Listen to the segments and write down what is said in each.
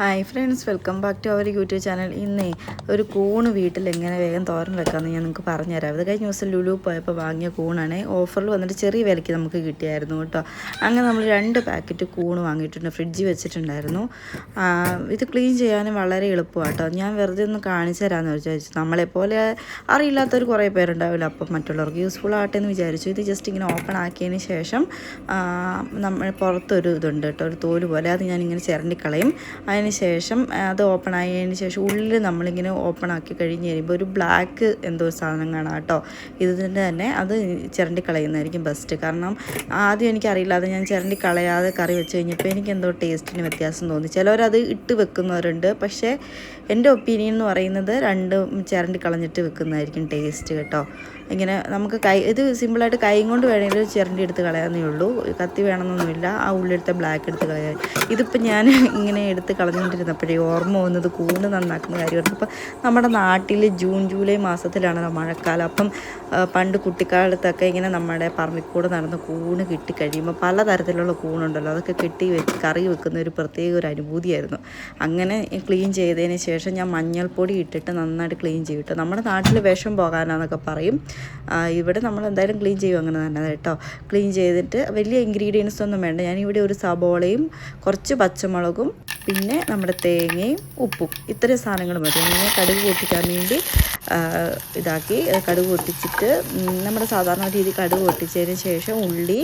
Hi friends welcome back to our YouTube channel ഇന്നേ ഒരു കൂണ് വീട്ടിൽ എങ്ങനെ വേഗം തോരൻ വെക്കാമെന്ന് ഞാൻ നിങ്ങൾക്ക് പറഞ്ഞുതരാം. അത് കഴിഞ്ഞ ദിവസം ലുലു പോയപ്പോൾ വാങ്ങിയ കൂണാണ്. ഓഫറിൽ വന്നിട്ട് ചെറിയ വിലയ്ക്ക് നമുക്ക് കിട്ടിയായിരുന്നു കേട്ടോ. അങ്ങനെ നമ്മൾ രണ്ട് പാക്കറ്റ് കൂണ് വാങ്ങിയിട്ടുണ്ട്. ഫ്രിഡ്ജിൽ വെച്ചിട്ടുണ്ടായിരുന്നു. ഇത് ക്ലീൻ ചെയ്യാനും വളരെ എളുപ്പമാണ് കേട്ടോ. ഞാൻ വെറുതെ ഒന്ന് കാണിച്ചു തരാമെന്ന് വിചാരിച്ചു. നമ്മളെപ്പോലെ അറിയില്ലാത്തൊരു കുറേ പേരുണ്ടാവില്ല. അപ്പം മറ്റുള്ളവർക്ക് യൂസ്ഫുൾ ആകട്ടെ എന്ന് വിചാരിച്ചു. ഇത് ജസ്റ്റ് ഇങ്ങനെ ഓപ്പൺ ആക്കിയതിന് ശേഷം നമ്മൾ പുറത്തൊരു ഇതുണ്ട് കേട്ടോ. ഒരു തോൽ പോലെ. അത് ഞാനിങ്ങനെ ചിരണ്ടി കളയും ശേഷം അത് ഓപ്പൺ ആയതിന് ശേഷം ഉള്ളിൽ നമ്മളിങ്ങനെ ഓപ്പൺ ആക്കി കഴിഞ്ഞ് കഴിയുമ്പോൾ ഒരു ബ്ലാക്ക് എന്തോ സാധനം കാണാം കേട്ടോ. ഇതിന്റെ തന്നെ അത് ചിരണ്ടി കളയുന്നതായിരിക്കും ബെസ്റ്റ് കാരണം ആദ്യം എനിക്കറിയില്ലാതെ ഞാൻ ചിരണ്ടി കളയാതെ കറി വെച്ച് കഴിഞ്ഞപ്പോൾ എനിക്ക് എന്തോ ടേസ്റ്റിന് വ്യത്യാസം തോന്നി. ചിലവരത് ഇട്ട് വെക്കുന്നവരുണ്ട് പക്ഷേ എന്റെ ഒപ്പീനിയൻ എന്ന് പറയുന്നത് രണ്ടും ചിരണ്ടി കളഞ്ഞിട്ട് വെക്കുന്നതായിരിക്കും ടേസ്റ്റ് കേട്ടോ. ഇങ്ങനെ നമുക്ക് കൈ ഇത് സിമ്പിളായിട്ട് കൈ കൊണ്ട് വേണമെങ്കിൽ ചിരണ്ടി എടുത്ത് കളയാന്നേ ഉള്ളൂ. കത്തി വേണമെന്നൊന്നുമില്ല. ആ ഉള്ളിലത്തെ ബ്ലാക്ക് എടുത്ത് കളയാൻ ഇതിപ്പോൾ ഞാൻ ഇങ്ങനെ എടുത്ത് കളഞ്ഞുകൊണ്ടിരുന്നപ്പോഴേ ഓർമ്മ വന്നത് കൂണ് നന്നാക്കുന്ന കാര്യമാണ് ഇപ്പം നമ്മുടെ നാട്ടിൽ ജൂൺ ജൂലൈ മാസത്തിലാണ് മഴക്കാലം. അപ്പം പണ്ട് കുട്ടിക്കാലത്തൊക്കെ ഇങ്ങനെ നമ്മുടെ പറമ്പിക്കൂടെ നടന്ന് കൂണ് കിട്ടി കഴിയുമ്പോൾ പലതരത്തിലുള്ള കൂണുണ്ടല്ലോ. അതൊക്കെ കെട്ടി വെച്ച് കറി വെക്കുന്ന ഒരു പ്രത്യേക ഒരു അനുഭൂതിയായിരുന്നു. അങ്ങനെ ക്ലീൻ ചെയ്തതിന് ശേഷം ഞാൻ മഞ്ഞൾപ്പൊടി ഇട്ടിട്ട് നന്നായിട്ട് ക്ലീൻ ചെയ്തിട്ട് നമ്മുടെ നാട്ടിൽ വിഷം പോകാനാന്നൊക്കെ പറയും. ഇവിടെ നമ്മൾ എന്തായാലും ക്ലീൻ ചെയ്യും അങ്ങനെ തന്നെ കേട്ടോ. ക്ലീൻ ചെയ്തിട്ട് വലിയ ഇൻഗ്രീഡിയൻസ് ഒന്നും വേണ്ട. ഞാനിവിടെ ഒരു സബോളയും കുറച്ച് പച്ചമുളകും പിന്നെ നമ്മുടെ തേങ്ങയും ഉപ്പും. ഇത്രയും സാധനങ്ങൾ മതി. അങ്ങനെ കടുക് പൊട്ടിക്കാൻ വേണ്ടി ഇതാക്കി കടുക് പൊട്ടിച്ചിട്ട് നമ്മുടെ സാധാരണ രീതി കടുക് പൊട്ടിച്ചതിന് ശേഷം ഉള്ളി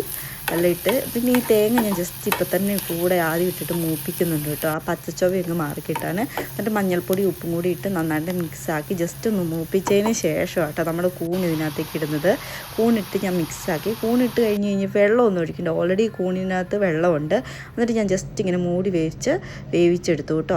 എല്ലാം ഇട്ട് പിന്നെ ഈ തേങ്ങ ഞാൻ ജസ്റ്റ് ഇപ്പം തന്നെ കൂടെ ആദ്യം ഇട്ടിട്ട് മൂപ്പിക്കുന്നുണ്ട് കേട്ടോ. ആ പച്ചച്ചോവയൊക്കെ മാറിക്കിട്ടാണ്. എന്നിട്ട് മഞ്ഞൾപ്പൊടി ഉപ്പും കൂടി ഇട്ട് നന്നായിട്ട് മിക്സാക്കി ജസ്റ്റ് ഒന്ന് മൂപ്പിച്ചതിന് ശേഷം കേട്ടോ നമ്മൾ കൂൺ ഇതിനകത്തേക്ക് ഇടുന്നത്. കൂണിട്ട് ഞാൻ മിക്സാക്കി കൂണിട്ട് കഴിഞ്ഞ് കഴിഞ്ഞ് വെള്ളമൊന്നും ഒഴിക്കണ്ട. ഓൾറെഡി കൂണിനകത്ത് വെള്ളമുണ്ട്. എന്നിട്ട് ഞാൻ ജസ്റ്റ് ഇങ്ങനെ മൂടി വേവിച്ച് വേവിച്ചെടുത്തു കേട്ടോ.